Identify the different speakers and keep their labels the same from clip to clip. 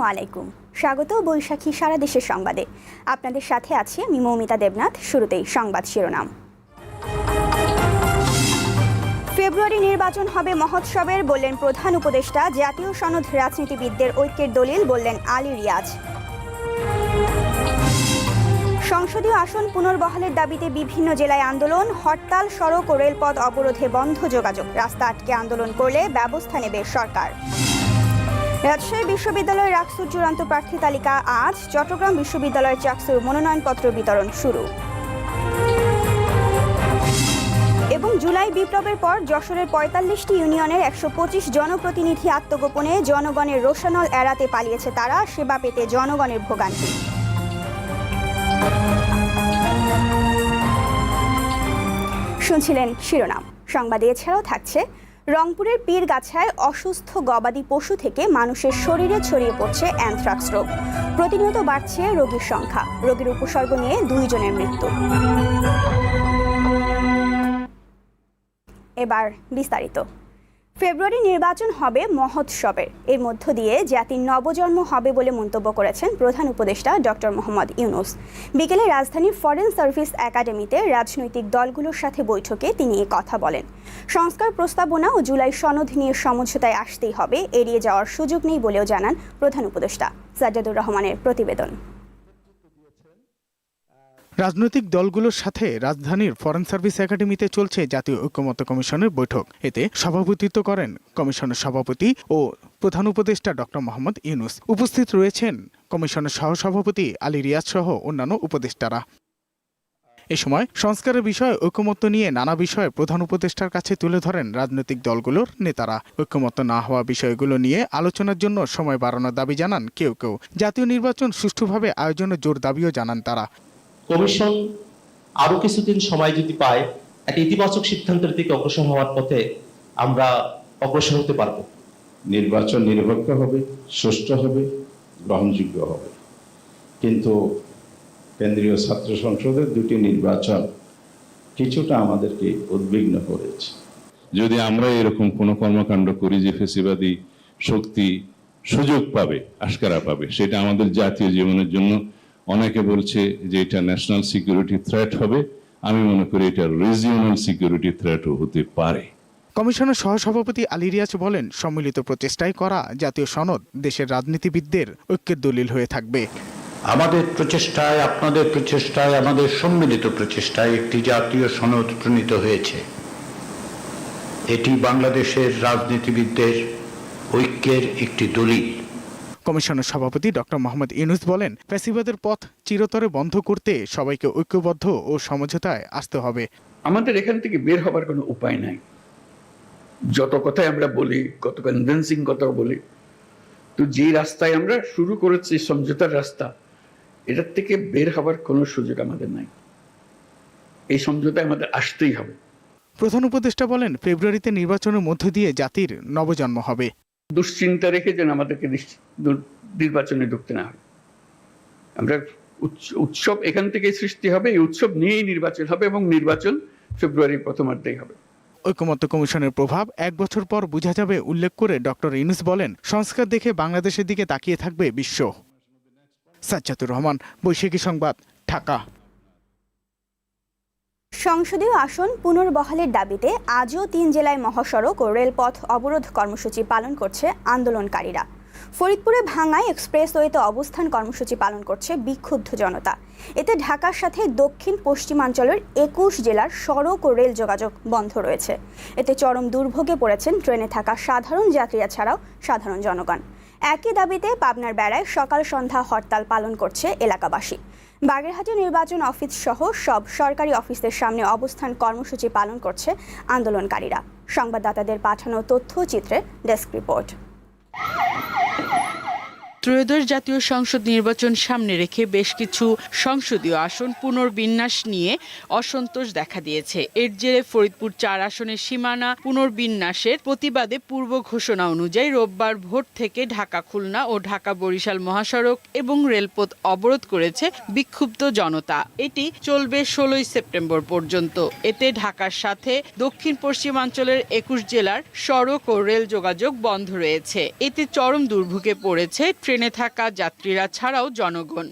Speaker 1: আসসালামু আলাইকুম। স্বাগত বৈশাখী সারা দেশের সংবাদে। আপনাদের সাথে আছি আমি মৌমিতা দেবনাথ, শুরুতেই সংবাদ শিরোনাম। ফেব্রুয়ারি নির্বাচন হবে মহোৎসবের, বললেন প্রধান উপদেষ্টা। জাতীয় সনদ রাজনীতিবিদদের ঐক্যের দলিল, বললেন আলী রিয়াজ। সংসদীয় আসন পুনর্বহালের দাবিতে বিভিন্ন জেলায় আন্দোলন, হরতাল, সড়ক ও রেলপথ অবরোধে বন্ধ যোগাযোগ। রাস্তা আটকে আন্দোলন করলে ব্যবস্থা নেবে সরকার। রাজশাহী বিশ্ববিদ্যালয়ের রাকসুর চূড়ান্ত প্রার্থী তালিকা আজ। চট্টগ্রাম বিশ্ববিদ্যালয়ের চাকসুর মনোনয়নপত্র বিতরণ শুরু। এবং জুলাই বিপ্লবের পর যশোরের পঁয়তাল্লিশটি ইউনিয়নের একশো পঁচিশ জনপ্রতিনিধি আত্মগোপনে জনগণের রোশানল এড়াতে পালিয়েছে তারা, সেবা পেতে জনগণের ভোগান্তি। শুনছিলেন শিরোনাম। সংবাদে এছাড়াও থাকছে রংপুরের পীরগাছায় অসুস্থ গবাদি পশু থেকে মানুষের শরীরে ছড়িয়ে পড়ছে অ্যানথ্রাক্স রোগ। প্রতিনিয়ত বাড়ছে রোগীর সংখ্যা। রোগীর উপসর্গ নিয়ে দুইজনের মৃত্যু। এবার বিস্তারিত। ফেব্রুয়ারি নির্বাচন হবে মহোৎসবের। এর মধ্য দিয়ে জাতির নবজন্ম হবে বলে মন্তব্য করেছেন প্রধান উপদেষ্টা ডক্টর মোহাম্মদ ইউনুস। বিকেলে রাজধানীর ফরেন সার্ভিস একাডেমিতে রাজনৈতিক দলগুলোর সাথে বৈঠকে তিনি এ কথা বলেন। সংস্কার প্রস্তাবনা ও জুলাই সনদ নিয়ে সমঝোতায় আসতেই হবে, এড়িয়ে যাওয়ার সুযোগ নেই বলেও জানান প্রধান উপদেষ্টা। সাজ্জাদুর রহমানের প্রতিবেদন।
Speaker 2: রাজনৈতিক দলগুলোর সাথে রাজধানীর ফরেন সার্ভিস একাডেমিতে চলছে জাতীয় ঐক্যমত্য কমিশনের বৈঠক। এতে সভাপতিত্ব করেন কমিশনের সভাপতি ও প্রধান উপদেষ্টা ডক্টর মোহাম্মদ ইউনুস। উপস্থিত রয়েছেন কমিশনের সহসভাপতি আলী রিয়াজ সহ অন্যান্য উপদেষ্টারা। এ সময় সংস্কারের বিষয়ে ঐক্যমত্য নিয়ে নানা বিষয়ে প্রধান উপদেষ্টার কাছে তুলে ধরেন রাজনৈতিক দলগুলোর নেতারা। ঐক্যমত্য না হওয়া বিষয়গুলো নিয়ে আলোচনার জন্য সময় বাড়ানোর দাবি জানান কেউ কেউ। জাতীয় নির্বাচন সুষ্ঠুভাবে আয়োজনের জোর দাবিও জানান তারা।
Speaker 3: কমিশন আরও কিছুদিন সময় যদি পায় একটা ইতিবাচক সিদ্ধান্তের দিকে অগ্রসর হওয়ার পথে আমরা অগ্রসর হতে পারব।
Speaker 4: নির্বাচন নিরপেক্ষ হবে সুষ্ঠু হবে গ্রহণযোগ্য হবে। কিন্তু কেন্দ্রীয় ছাত্র সংসদের দুটি নির্বাচন কিছুটা আমাদেরকে উদ্বিগ্ন করেছে।
Speaker 5: যদি আমরা এরকম কোনো কর্মকাণ্ড করি যে ফেসিবাদী শক্তি সুযোগ পাবে আশকারা পাবে সেটা আমাদের জাতীয় জীবনের জন্য অনেকে বলছে যে এটা ন্যাশনাল সিকিউরিটি থ্রেট হবে। আমি মনে করি এটা রিজিওনাল সিকিউরিটি থ্রেটও হতে পারে।
Speaker 2: কমিশনের সহসভাপতি আলী রিয়াজ বলেন সম্মিলিত প্রচেষ্টায় করা জাতীয় সনদ দেশের রাজনীতিবিদদের ঐক্যের দলিল হয়ে থাকবে।
Speaker 6: আমাদের প্রচেষ্টায় আপনাদের প্রচেষ্টায় আমাদের সম্মিলিত প্রচেষ্টায় একটি জাতীয় সনদ প্রণীত হয়েছে। এটি বাংলাদেশের রাজনীতিবিদদের ঐক্যের একটি দলিল।
Speaker 2: কমিশনের সভাপতি ডক্টর মোহাম্মদ ইউনুস বলেন ফ্যাসিবাদের পথ চিরতরে বন্ধ করতে সবাইকে ঐক্যবদ্ধ ও সমঝোতায় আসতে হবে।
Speaker 7: আমাদের এখান থেকে বের হবার কোনো উপায় নাই। যত কথাই আমরা বলি কত কনভিন্সিং কথা বলি তো যে রাস্তায় আমরা শুরু করেছি সমঝোতার রাস্তা এটার থেকে বের হবার কোনো সুযোগ আমাদের নাই। এই সমঝোতায় আমাদের আসতেই হবে।
Speaker 2: প্রধান উপদেষ্টা বলেন ফেব্রুয়ারিতে নির্বাচনের মধ্য দিয়ে জাতির নবজন্ম হবে।
Speaker 7: দুশ্চিন্তা রেখে যেন আমাদেরকে নির্বাচনে ঢুকতে না হয়। আমরা উৎস- উৎসব এখান থেকেই সৃষ্টি হবে, এই উৎসব নিয়েই নির্বাচন হবে এবং নির্বাচন ফেব্রুয়ারির প্রথমার্ধেই হবে।
Speaker 2: ঐক্যমত্য কমিশনের প্রভাব এক বছর পর বোঝা যাবে উল্লেখ করে ডক্টর ইউনুস বলেন, সংস্কার দেখে বাংলাদেশের দিকে তাকিয়ে থাকবে বিশ্ব। সাজ্জাতুর রহমান, বৈশাখী সংবাদ, ঢাকা।
Speaker 1: সংসদীয় আসন পুনর্বহালের দাবিতে আজও তিন জেলায় মহাসড়ক ও রেলপথ অবরোধ কর্মসূচি পালন করছে আন্দোলনকারীরা। ফরিদপুরে ভাঙায় এক্সপ্রেসওয়েতে অবস্থান কর্মসূচি পালন করছে বিক্ষুব্ধ জনতা। এতে ঢাকার সাথে দক্ষিণ পশ্চিমাঞ্চলের একুশ জেলার সড়ক ও রেল যোগাযোগ বন্ধ রয়েছে। এতে চরম দুর্ভোগে পড়েছেন ট্রেনে থাকা সাধারণ যাত্রীরা ছাড়াও সাধারণ জনগণ। একই দাবিতে পাবনার বেড়ায় সকাল সন্ধ্যা হরতাল পালন করছে এলাকাবাসী। বাগেরহাটে নির্বাচন অফিস সহ সব সরকারি অফিসের সামনে অবস্থান কর্মসূচি পালন করছে আন্দোলনকারীরা। সংবাদদাতাদের পাঠানো তথ্যচিত্রে ডেস্ক রিপোর্ট।
Speaker 8: ত্রয়োদশ জাতীয় সংসদ নির্বাচন সামনে রেখে বেশ কিছু সংসদীয় আসন পুনর্বিন্যাস নিয়ে অসন্তোষ দেখা দিয়েছে। এর জেরে ফরিদপুর চার আসনের সীমানা পুনর্বিন্যাসের প্রতিবাদে পূর্ব ঘোষণা অনুযায়ী রোববার ভোট থেকে ঢাকা খুলনা ও ঢাকা বরিশাল মহাসড়ক এবং রেলপথ অবরোধ করেছে বিক্ষুব্ধ জনতা। এটি চলবে ষোলোই সেপ্টেম্বর পর্যন্ত। এতে ঢাকার সাথে দক্ষিণ পশ্চিমাঞ্চলের একুশ জেলার সড়ক ও রেল যোগাযোগ বন্ধ রয়েছে। এতে চরম দুর্ভোগে পড়েছে ট্রেনে থাকা যাত্রীরা ছাড়াও জনগণ।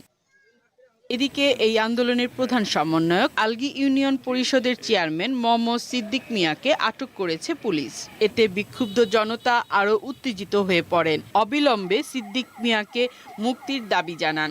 Speaker 8: এদিকে এই আন্দোলনের প্রধান সমন্বয়ক আলগি ইউনিয়ন পরিষদের চেয়ারম্যান মোহাম্মদ সিদ্দিক মিয়াকে আটক করেছে পুলিশ। এতে বিক্ষুব্ধ জনতা আরও উত্তেজিত হয়ে পড়েন। অবিলম্বে সিদ্দিক মিয়াকে মুক্তির দাবি জানান।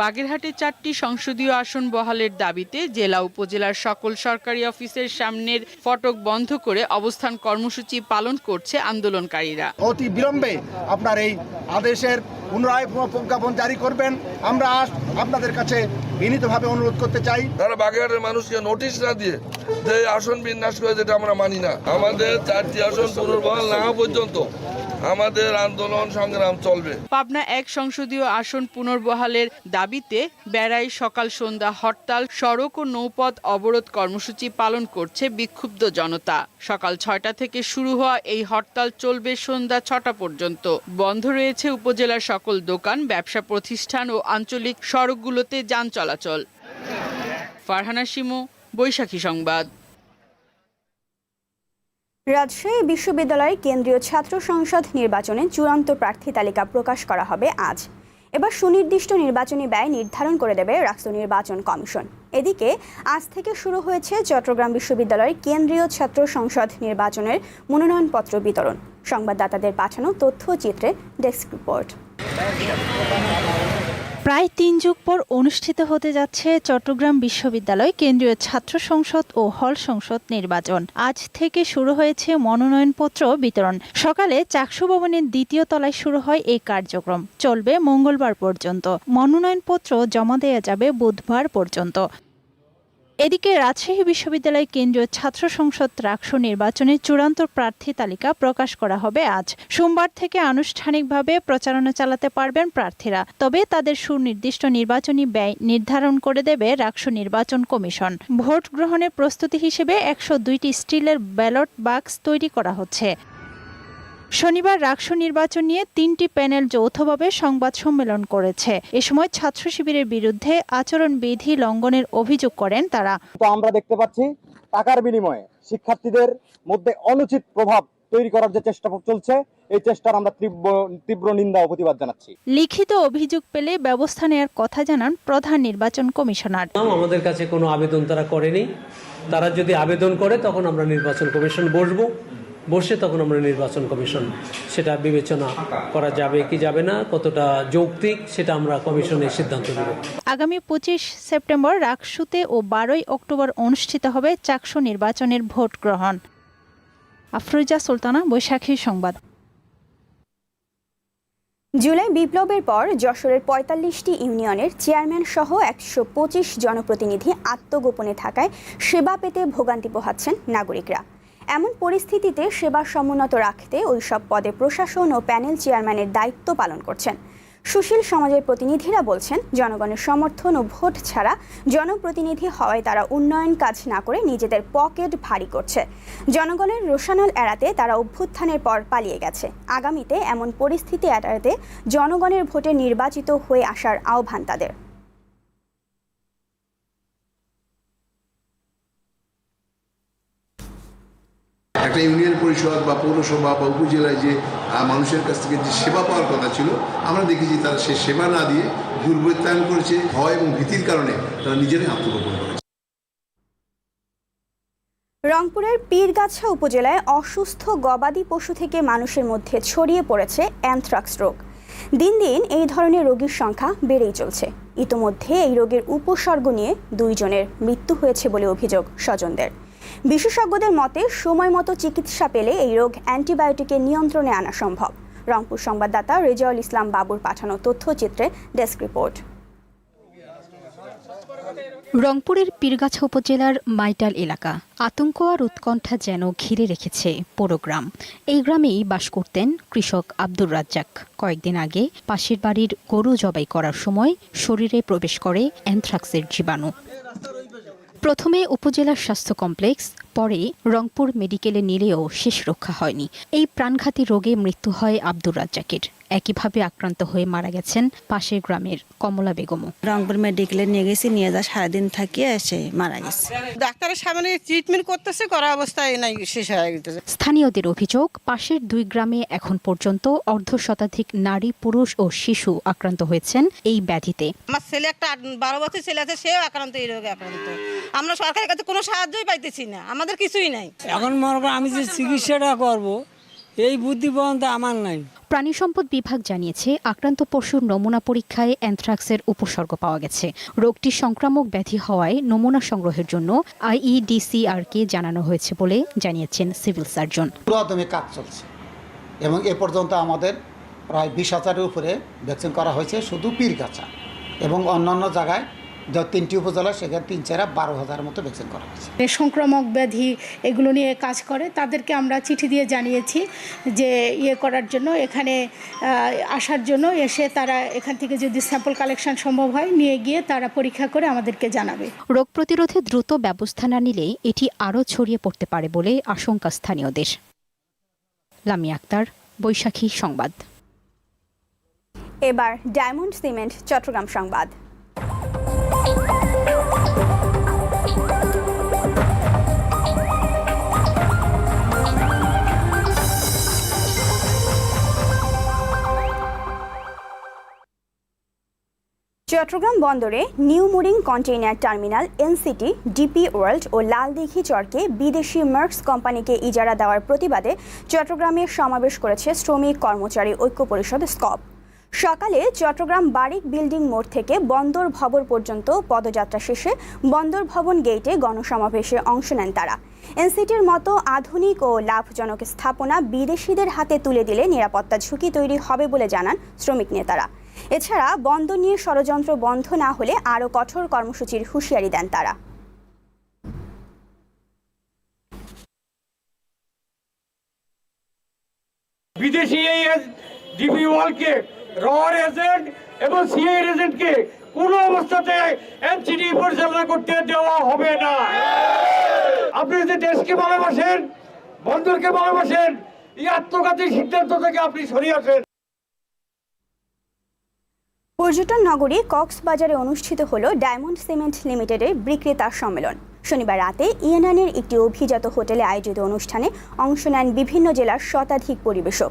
Speaker 8: বাগেরহাটে চারটি সংসদীয় আসন বহালের দাবিতে জেলা উপজেলার সকল সরকারি অফিসের সামনের ফটক বন্ধ করে অবস্থান কর্মসূচি পালন করছে আন্দোলনকারীরা।
Speaker 9: অতি বিলম্বে আপনার এই আদেশের পুনরায় প্রজ্ঞাপন জারি করবেন। আমরা আপনাদের কাছে বিনীতভাবে অনুরোধ করতে চাই।
Speaker 10: তারা বাগেরহাটের মানুষকে নোটিশ না দিয়ে যে আসন বিন্যাস করে যেটা আমরা মানি না। আমাদের চারটি আসন পুনর্বহাল না পর্যন্ত আমাদের আন্দোলন সংগ্রাম চলবে।
Speaker 8: পাবনা এক সংসদীয় আসন পুনর্বহালের দাবিতে বেড়াই সকাল সন্ধ্যা হরতাল, সড়ক ও নৌপথ অবরোধ কর্মসূচি পালন করছে বিক্ষুব্ধ জনতা। সকাল ছয়টা থেকে শুরু হওয়া এই হরতাল চলবে সন্ধ্যা ছটা পর্যন্ত। বন্ধ রয়েছে উপজেলার সকল দোকান, ব্যবসা প্রতিষ্ঠান ও আঞ্চলিক সড়কগুলোতে যান চলাচল। ফারহানা শিমু, বৈশাখী সংবাদ।
Speaker 1: রাজশাহী বিশ্ববিদ্যালয়ের কেন্দ্রীয় ছাত্র সংসদ নির্বাচনে চূড়ান্ত প্রার্থী তালিকা প্রকাশ করা হবে আজ। এবার সুনির্দিষ্ট নির্বাচনী ব্যয় নির্ধারণ করে দেবে রাষ্ট্র নির্বাচন কমিশন। এদিকে, আজ থেকে শুরু হয়েছে চট্টগ্রাম বিশ্ববিদ্যালয়ের কেন্দ্রীয় ছাত্র সংসদ নির্বাচনের মনোনয়নপত্র বিতরণ। সংবাদদাতাদের পাঠানো তথ্যচিত্রে ডেস্ক রিপোর্ট।
Speaker 11: প্রায় তিন যুগ পর অনুষ্ঠিত হতে যাচ্ছে চট্টগ্রাম বিশ্ববিদ্যালয় কেন্দ্রীয় ছাত্র সংসদ ও হল সংসদ নির্বাচন। আজ থেকে শুরু হয়েছে মনোনয়নপত্র বিতরণ। সকালে চাকসু ভবনের দ্বিতীয় তলায় শুরু হয় এই কার্যক্রম। চলবে মঙ্গলবার পর্যন্ত। মনোনয়নপত্র জমা দেওয়া যাবে বুধবার পর্যন্ত। এদিকে রাজশাহী বিশ্ববিদ্যালয় কেন্দ্রীয় ছাত্র সংসদ রাকসু নির্বাচনের চূড়ান্ত প্রার্থী তালিকা প্রকাশ করা হবে আজ। সোমবার থেকে আনুষ্ঠানিকভাবে প্রচারণা চালাতে পারবেন প্রার্থীরা। তবে তাদের সুনির্দিষ্ট নির্বাচনী ব্যয় নির্ধারণ করে দেবে রাকসু নির্বাচন কমিশন। ভোট গ্রহণের প্রস্তুতি হিসেবে একশো দুইটি স্টিলের ব্যালট বাক্স তৈরি করা হচ্ছে। শনিবার রাকসু নির্বাচন নিয়ে তিনটি প্যানেল যৌথভাবে সংবাদ সম্মেলন করেছে। এ সময় ছাত্র শিবিরের বিরুদ্ধে আচরণবিধি লঙ্ঘনের অভিযোগ করেন তারা।
Speaker 12: তো আমরা দেখতে পাচ্ছি টাকার বিনিময়ে শিক্ষার্থীদের মধ্যে অনুচিত প্রভাব তৈরি করার যে চেষ্টা চলছে এই চেষ্টার আমরা তীব্র তীব্র নিন্দা ও প্রতিবাদ জানাচ্ছি।
Speaker 11: লিখিত অভিযোগ পেলে ব্যবস্থা নেওয়ার কথা জানান প্রধান নির্বাচন কমিশনার।
Speaker 13: আমাদের কাছে কোনো আবেদন তারা করেনি। তারা যদি আবেদন করে তখন আমরা নির্বাচন কমিশন বসবো। বসে তখন আমরা নির্বাচন কমিশন সেটা বিবেচনা করা যাবে কি যাবে না কতটা যৌক্তিক সেটা আমরা কমিশনের সিদ্ধান্ত নেব।
Speaker 11: আগামী পঁচিশ সেপ্টেম্বর রাকসুতে ও বারোই অক্টোবর অনুষ্ঠিত হবে চাকসু নির্বাচনের ভোট গ্রহণ। আফরোজা সুলতানা বৈশাখী সংবাদ।
Speaker 1: জুলাই বিপ্লবের পর যশোরের পঁয়তাল্লিশটি ইউনিয়নের চেয়ারম্যান সহ একশো পঁচিশ জনপ্রতিনিধি আত্মগোপনে থাকায় সেবা পেতে ভোগান্তি পোহাচ্ছেন নাগরিকরা। এমন পরিস্থিতিতে সেবা সমুন্নত রাখতে ওইসব পদে প্রশাসন ও প্যানেল চেয়ারম্যানের দায়িত্ব পালন করছেন। সুশীল সমাজের প্রতিনিধিরা বলছেন, জনগণের সমর্থন ও ভোট ছাড়া জনপ্রতিনিধি হওয়ায় তারা উন্নয়ন কাজ না করে নিজেদের পকেট ভারী করছে। জনগণের রোশানল এড়াতে তারা অভ্যুত্থানের পর পালিয়ে গেছে। আগামীতে এমন পরিস্থিতি এড়াতে জনগণের ভোটে নির্বাচিত হয়ে আসার আহ্বান তাদের।
Speaker 14: একটা ইউনিয়ন পরিষদ বা পৌরসভা বা উপজেলায় যে মানুষের কাছ থেকে যে সেবা পাওয়ার কথা ছিল, আমরা দেখেছি তারা সে সেবা না দিয়ে দুর্বৃত্তায়ন করেছে, ভয় এবং ভীতির কারণে তারা নিজেরাই আত্মগোপন করেছে।
Speaker 1: রংপুরের পীরগাছা উপজেলায় অসুস্থ গবাদি পশু থেকে মানুষের মধ্যে ছড়িয়ে পড়েছে অ্যানথ্রাক্স রোগ। দিন দিন এই ধরনের রোগীর সংখ্যা বেড়েই চলছে। ইতোমধ্যে এই রোগের উপসর্গ নিয়ে দুইজনের মৃত্যু হয়েছে বলে অভিযোগ স্বজনদের। বিশেষজ্ঞদের মতে, সময় মতো চিকিৎসা পেলে এই রোগ অ্যান্টিবায়োটিকের নিয়ন্ত্রণে আনা সম্ভব। রংপুর সংবাদদাতা রেজাউল ইসলাম বাবুর পাঠানো তথ্যচিত্রে ডেস্ক রিপোর্ট।
Speaker 11: রংপুরের পীরগাছা উপজেলার মাইটাল এলাকা আতঙ্ক আর উৎকণ্ঠা যেন ঘিরে রেখেছে পুরো গ্রাম। এই গ্রামেই বাস করতেন কৃষক আব্দুর রাজ্জাক। কয়েকদিন আগে পাশের বাড়ির গরু জবাই করার সময় শরীরে প্রবেশ করে অ্যানথ্রাক্সের জীবাণু। প্রথমে উপজেলার স্বাস্থ্য কমপ্লেক্স,
Speaker 15: পরে রংপুর মেডিকেলে নিলেও শেষ রক্ষা হয়নি। এই প্রাণঘাতী রোগে মৃত্যু হয় আব্দুর রাজ্জাকের। একইভাবে আক্রান্ত হয়ে মারা গেছেন পাশের গ্রামের কমলা বেগমও।
Speaker 16: রংপুর মেডিকেলে নিয়ে গেছি নিয়ে যা সারাদিন থাকিয়ে এসে মারা গেছে। ডাক্তারের সামনে ট্রিটমেন্ট করতেছে করা অবস্থায় নাই শেষ হয়ে গেছে।
Speaker 15: স্থানীয়দের অভিযোগ পাশের দুই গ্রামে এখন পর্যন্ত অর্ধ শতাধিক নারী পুরুষ ও শিশু আক্রান্ত হয়েছেন এই ব্যাধিতে।
Speaker 16: আমার ছেলে একটা বারো বছর ছেলে আছে সেও আক্রান্ত এই রোগে আক্রান্ত। আমরা সরকারের কাছে কোনো সাহায্যই পাইতেছি না আমাদের কিছুই নাই।
Speaker 17: এখন মনে করো আমি যে চিকিৎসাটা করব এই বুদ্ধি পর্যন্ত আমার নাই।
Speaker 15: প্রাণী সম্পদ বিভাগ জানিয়েছে আক্রান্ত পশুর নমুনা পরীক্ষায় অ্যানথ্রাক্সের উপসর্গ পাওয়া গেছে। রোগটি সংক্রামক ব্যাধি হওয়ায় নমুনা সংগ্রহের জন্য আইইডিসিআরকে জানানো হয়েছে বলে জানিয়েছেন সিভিল সার্জন।
Speaker 14: পুরাদমে কাজ চলছে এবং এ পর্যন্ত আমাদের প্রায় বিশ হাজারের উপরে ভ্যাকসিন করা হয়েছে শুধু পীরগাছা এবং অন্যান্য জায়গায় যে তিনটি উপজেলা সেখানে তিন চারা বারো হাজার মতো ভ্যাকসিন করা হয়েছে।
Speaker 18: সংক্রামক ব্যাধি এগুলো নিয়ে কাজ করে তাদেরকে আমরা চিঠি দিয়ে জানিয়েছি যে ইয়ে করার জন্য এখানে আসার জন্য এসে তারা এখান থেকে যদি স্যাম্পল কালেকশন সম্ভব হয় নিয়ে গিয়ে তারা পরীক্ষা করে আমাদেরকে জানাবে।
Speaker 15: রোগ প্রতিরোধে দ্রুত ব্যবস্থা না নিলে এটি আরও ছড়িয়ে পড়তে পারে বলে আশঙ্কা স্থানীয়দের। লামি আক্তার বৈশাখী সংবাদ।
Speaker 1: এবার ডায়মন্ড সিমেন্ট চট্টগ্রাম সংবাদ। চট্টগ্রাম বন্দরে new mooring container terminal, NCT, DP World ও লালদিঘি চরকে বিদেশি মার্কস কোম্পানিকে ইজারা দেওয়ার প্রতিবাদে চট্টগ্রামে সমাবেশ করেছে শ্রমিক কর্মচারী ঐক্য পরিষদ স্কপ। সকালে চট্টগ্রাম বারিক বিল্ডিং মোড় থেকে বন্দর ভবন পর্যন্ত পদযাত্রা শেষে বন্দর ভবন গেটে গণসমাবেশে অংশ নেন তারা। এনসিটির মতো আধুনিক ও লাভজনক স্থাপনা বিদেশিদের হাতে তুলে দিলে নিরাপত্তা ঝুঁকি তৈরি হবে বলে জানান শ্রমিক নেতারা। এছাড়া বন্ধ নিয়ে ষড়যন্ত্র বন্ধ না হলে আরও কঠোর কর্মসূচির হুঁশিয়ারি দেন তারা।
Speaker 17: বিদেশি এই ডিবি ওয়ালকে রর এজেন্ট এবং সিআই এজেন্টকে কোনো অবস্থাতে এনসিডি পরিচালনা করতে দেওয়া হবে না। আপনি যে দেশকে ভালোবাসেন বন্দরকে ভালোবাসেন, এই আত্মঘাতী সিদ্ধান্ত থেকে আপনি সরিয়ে আসেন।
Speaker 1: পর্যটন নগরী কক্সবাজারে অনুষ্ঠিত হলো ডায়মন্ড সিমেন্ট লিমিটেডের বিক্রেতা সম্মেলন। শনিবার রাতে ইয়েনানের একটি অভিজাত হোটেলে আয়োজিত অনুষ্ঠানে অংশ নেন বিভিন্ন জেলার শতাধিক পরিবেশক।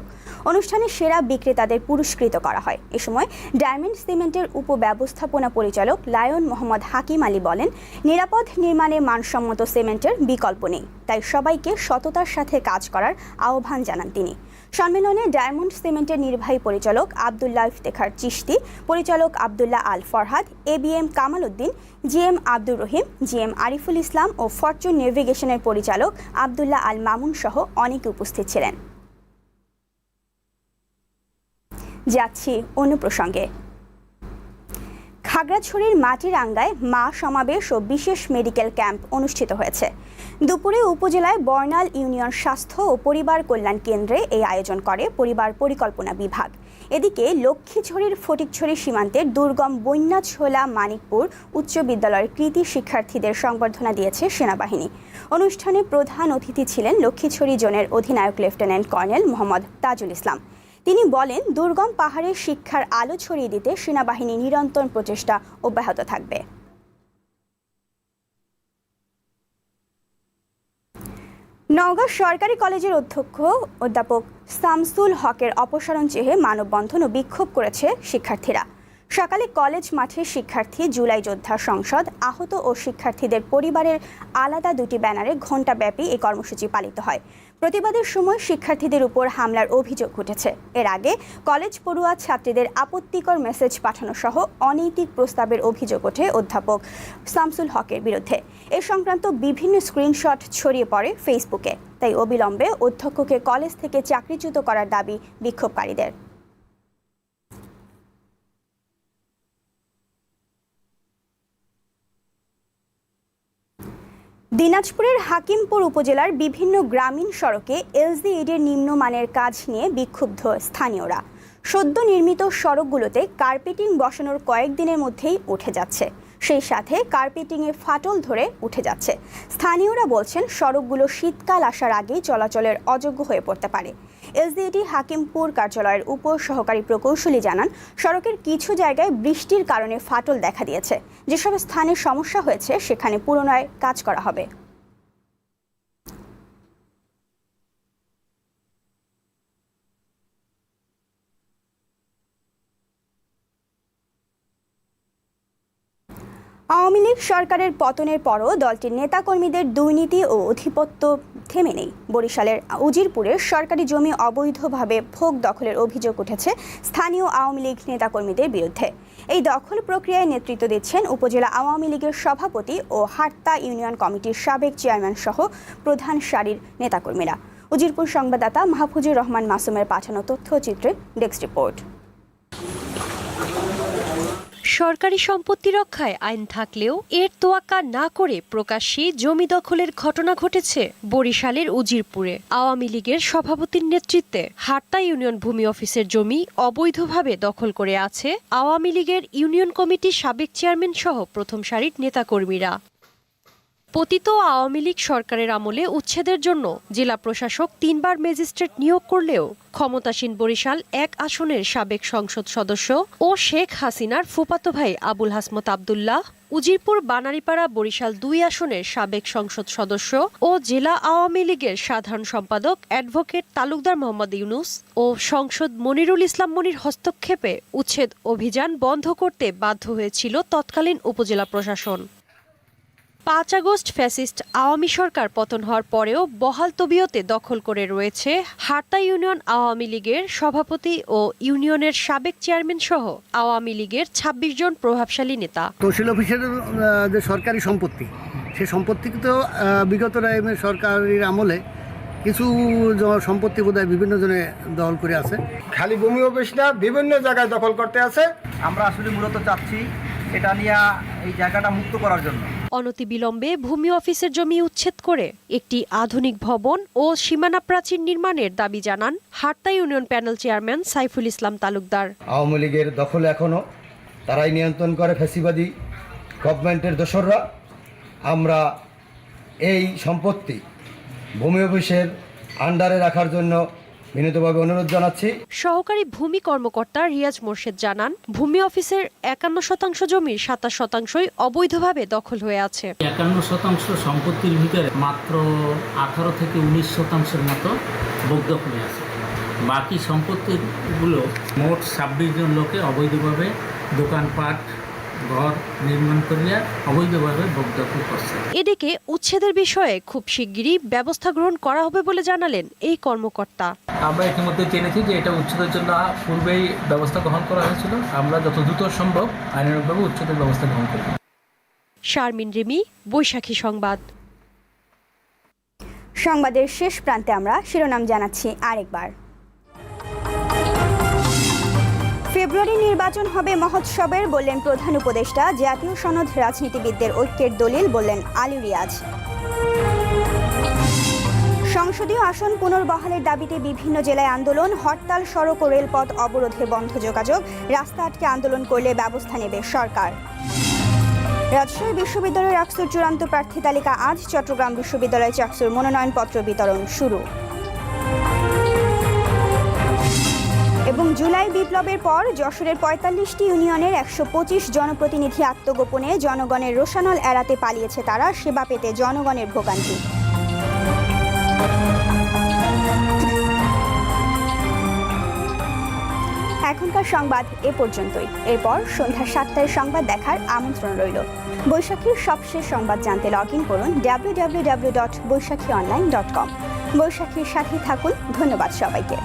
Speaker 1: অনুষ্ঠানে সেরা বিক্রেতাদের পুরস্কৃত করা হয়। এ সময় ডায়মন্ড সিমেন্টের উপব্যবস্থাপনা পরিচালক লায়ন মোহাম্মদ হাকিম আলী বলেন, নিরাপদ নির্মাণে মানসম্মত সিমেন্টের বিকল্প নেই, তাই সবাইকে সততার সাথে কাজ করার আহ্বান জানান তিনি। সম্মেলনে ডায়মন্ড সিমেন্টের নির্বাহী পরিচালক আবদুল্লাহ ইফতেখার চিশতি, পরিচালক Abdullah Al Farhad, A B M Kamal Uddin GM Abdur Rahim GM Ariful Islam O Fortune নেভিগেশনের পরিচালক আবদুল্লাহ আল মামুন সহ অনেকে উপস্থিত ছিলেন। যাচ্ছি অন্য প্রসঙ্গে খাগড়াছড়ির মাটিরাঙ্গায় মা সমাবেশ ও বিশেষ মেডিকেল ক্যাম্প অনুষ্ঠিত হয়েছে। দুপুরে উপজেলায় বর্ণাল ইউনিয়ন স্বাস্থ্য ও পরিবার কল্যাণ কেন্দ্রে এই আয়োজন করে পরিবার পরিকল্পনা বিভাগ। এদিকে লক্ষ্মীছড়ির ফটিকছড়ি সীমান্তের দুর্গম বন্যাছোলা মানিকপুর উচ্চ বিদ্যালয়ের কৃতি শিক্ষার্থীদের সংবর্ধনা দিয়েছে সেনাবাহিনী। অনুষ্ঠানে প্রধান অতিথি ছিলেন লক্ষ্মীছড়ি জোনের অধিনায়ক লেফটেন্যান্ট কর্নেল মোহাম্মদ তাজুল ইসলাম। তিনি বলেন, দুর্গম পাহাড়ে শিক্ষার আলো ছড়িয়ে দিতে সেনাবাহিনী নিরন্তর প্রচেষ্টা অব্যাহত থাকবে। নওগাঁ সরকারি কলেজের অধ্যক্ষ অধ্যাপক সামসুল হকের অপসারণ চেয়ে মানববন্ধন ও বিক্ষোভ করেছে শিক্ষার্থীরা। সকালে কলেজ মাঠে শিক্ষার্থী, জুলাই যোদ্ধা সংসদ, আহত ও শিক্ষার্থীদের পরিবারের আলাদা দুটি ব্যানারে ঘণ্টাব্যাপী এই কর্মসূচি পালিত হয়। প্রতিবাদের সময় শিক্ষার্থীদের উপর হামলার অভিযোগ উঠেছে। এর আগে কলেজ পড়ুয়া ছাত্রীদের আপত্তিকর মেসেজ পাঠানো সহ অনৈতিক প্রস্তাবের অভিযোগ ওঠে অধ্যাপক শামসুল হকের বিরুদ্ধে। এ সংক্রান্ত বিভিন্ন স্ক্রিনশট ছড়িয়ে পড়ে ফেসবুকে। তাই অবিলম্বে অধ্যক্ষকে কলেজ থেকে চাকরিচ্যুত করার দাবি বিক্ষোভকারীদের। দিনাজপুরের হাকিমপুর উপজেলার বিভিন্ন গ্রামীণ সড়কে এলজিইডির নিম্নমানের কাজ নিয়ে বিক্ষুব্ধ স্থানীয়রা। সদ্য নির্মিত সড়কগুলোতে কার্পেটিং বসানোর কয়েকদিনের মধ্যেই উঠে যাচ্ছে। সেই সাথে কার্পেটিংয়ে ফাটল ধরে উঠে যাচ্ছে। স্থানীয়রা বলছেন, সড়কগুলো শীতকাল আসার আগেই চলাচলের অযোগ্য হয়ে পড়তে পারে। এসডিএটি হাকিমপুর কার্যালয়ের উপ সহকারী প্রকৌশলী জানান, সড়কের কিছু জায়গায় বৃষ্টির কারণে ফাটল দেখা দিয়েছে। যেসব স্থানে সমস্যা হয়েছে, সেখানে পুনরায় কাজ করা হবে। আওয়ামী সরকারের পতনের পরও দলটির নেতাকর্মীদের দুর্নীতি ও অধিপত্য থেমে নেই। বরিশালের উজিরপুরের সরকারি জমি অবৈধভাবে ভোগ দখলের অভিযোগ উঠেছে স্থানীয় আওয়ামী লীগ নেতাকর্মীদের বিরুদ্ধে। এই দখল প্রক্রিয়ায় নেতৃত্ব দিচ্ছেন উপজেলা আওয়ামী লীগের সভাপতি ও হাট্তা ইউনিয়ন কমিটির সাবেক চেয়ারম্যান সহ প্রধান সারির নেতাকর্মীরা। উজিরপুর সংবাদদাতা মাহফুজুর রহমান মাসুমের পাঠানো তথ্যচিত্রে ডেস্ক রিপোর্ট।
Speaker 19: সরকারি সম্পত্তি রক্ষায় আইন থাকলেও এর তোয়াক্কা না করে প্রকাশ্যে জমি দখলের ঘটনা ঘটেছে বরিশালের উজিরপুরে। আওয়ামী লীগের সভাপতির নেতৃত্বে হাট্টা ইউনিয়ন ভূমি অফিসের জমি অবৈধভাবে দখল করে আছে আওয়ামী লীগের ইউনিয়ন কমিটির সাবেক চেয়ারম্যান সহ প্রথম সারির নেতাকর্মীরা। পতিত আওয়ামী লীগ সরকারের আমলে উচ্ছেদের জন্য জেলা প্রশাসক তিনবার ম্যাজিস্ট্রেট নিয়োগ করলেও ক্ষমতাসীন বরিশাল এক আসনের সাবেক সংসদ সদস্য ও শেখ হাসিনার ফুপাতো ভাই আবুল হাসমত আবদুল্লাহ, উজিরপুর বানারীপাড়া বরিশাল দুই আসনের সাবেক সংসদ সদস্য ও জেলা আওয়ামী লীগের সাধারণ সম্পাদক অ্যাডভোকেট তালুকদার মোহাম্মদ ইউনুস ও সংসদ মনিরুল ইসলাম মনির হস্তক্ষেপে উচ্ছেদ অভিযান বন্ধ করতে বাধ্য হয়েছিল তৎকালীন উপজেলা প্রশাসন। পাঁচ আগস্ট ফ্যাসিস্ট আওয়ামী সরকার পতন হওয়ার পরেও বহাল তবিয়তে দখল করে রয়েছে হাট্টা ইউনিয়ন আওয়ামী লীগের সভাপতি ও ইউনিয়নের সাবেক চেয়ারম্যান সহ আওয়ামী লীগের ২৬ জন প্রভাবশালী নেতা।
Speaker 20: তহসিল অফিসের যে সরকারি সম্পত্তি সে সম্পত্তি তো বিগত সরকারের আমলে কিছু সম্পত্তি বোধহয় বিভিন্ন জনে দখল করে আছে।
Speaker 9: খালি ভূমি অফিস না বিভিন্ন জায়গায় দখল করতে আছে।
Speaker 21: আমরা আসলে মূলত চাচ্ছি এটা নিয়ে এই জায়গাটা মুক্ত করার জন্য।
Speaker 19: অনতিবিলম্বে ভূমি অফিসের জমি উচ্ছেদ করে একটি আধুনিক ভবন ও সীমানা প্রাচীর নির্মাণের দাবি জানান Hatta union panel chairman Saiful Islam Talukdar.
Speaker 20: Awami লীগের দখল এখনও তারাই নিয়ন্ত্রণ করে ফ্যাসিবাদী গভর্নমেন্টের দোসররা। আমরা এই সম্পত্তি ভূমি অফিসের আন্ডারে রাখার জন্য বিনীতভাবে অনুরোধ জানাচ্ছি।
Speaker 19: সহকারী ভূমি কর্মকর্তা রিয়াজ মোর্শেদ জানান ভূমি অফিসের একান্ন শতাংশ জমির সাতাশ শতাংশই অবৈধভাবে দখল হয়ে আছে।
Speaker 22: একান্ন শতাংশ সম্পত্তির ভিতরে মাত্র আঠারো থেকে উনিশ শতাংশের মতো বকদখলে আছে। বাকি সম্পত্তিগুলো মোট ছাব্বিশ জন লোকে অবৈধভাবে দোকানপাট ঘর নির্মাণ করিয়া অবৈধভাবে বকদখল করছে।
Speaker 19: এদিকে উচ্ছেদের বিষয়ে খুব শিগগিরই ব্যবস্থা গ্রহণ করা হবে বলে জানালেন এই কর্মকর্তা।
Speaker 22: আমরা ইতিমধ্যে জেনেছি যে এটা উচ্ছেদের জন্য পূর্বেই ব্যবস্থা গ্রহণ করা হয়েছিল। আমরা যত দ্রুত সম্ভব আইনানুগভাবে উচ্ছেদের ব্যবস্থা গ্রহণ করব।
Speaker 19: শারমিন রিমি বৈশাখী সংবাদ।
Speaker 1: সংবাদের শেষ প্রান্তে আমরা শিরোনাম জানাচ্ছি আরেকবার। ফেব্রুয়ারি নির্বাচন হবে মহোৎসবের বললেন প্রধান উপদেষ্টা। জাতীয় সনদ রাজনীতিবিদদের ঐক্যের দলিল বললেন আলী রিয়াজ। সংসদীয় আসন পুনর্বহালের দাবিতে বিভিন্ন জেলায় আন্দোলন, হরতাল, সড়ক ও রেলপথ অবরোধে বন্ধ যোগাযোগ, রাস্তা আটকে আন্দোলন করলে ব্যবস্থা নেবে সরকার। রাজশাহী বিশ্ববিদ্যালয়ের আকসুর চূড়ান্ত প্রার্থী তালিকা আজ চট্টগ্রাম বিশ্ববিদ্যালয়ে চাকসুর মনোনয়নপত্র বিতরণ শুরু। এবং জুলাই বিপ্লবের পর যশোরের পঁয়তাল্লিশটি ইউনিয়নের একশো পঁচিশ জনপ্রতিনিধি আত্মগোপনে জনগণের রোশানল এড়াতে পালিয়েছে তারা, সেবা পেতে জনগণের ভোগান্তি। এখনকার সংবাদ এ পর্যন্তই। এরপর সন্ধ্যা সাতটায় সংবাদ দেখার আমন্ত্রণ রইল। বৈশাখীর সবশেষ সংবাদ জানতে লগ ইন করুন W W W dot Baishakhi online dot com বৈশাখীর সাথে থাকুন। ধন্যবাদ সবাইকে।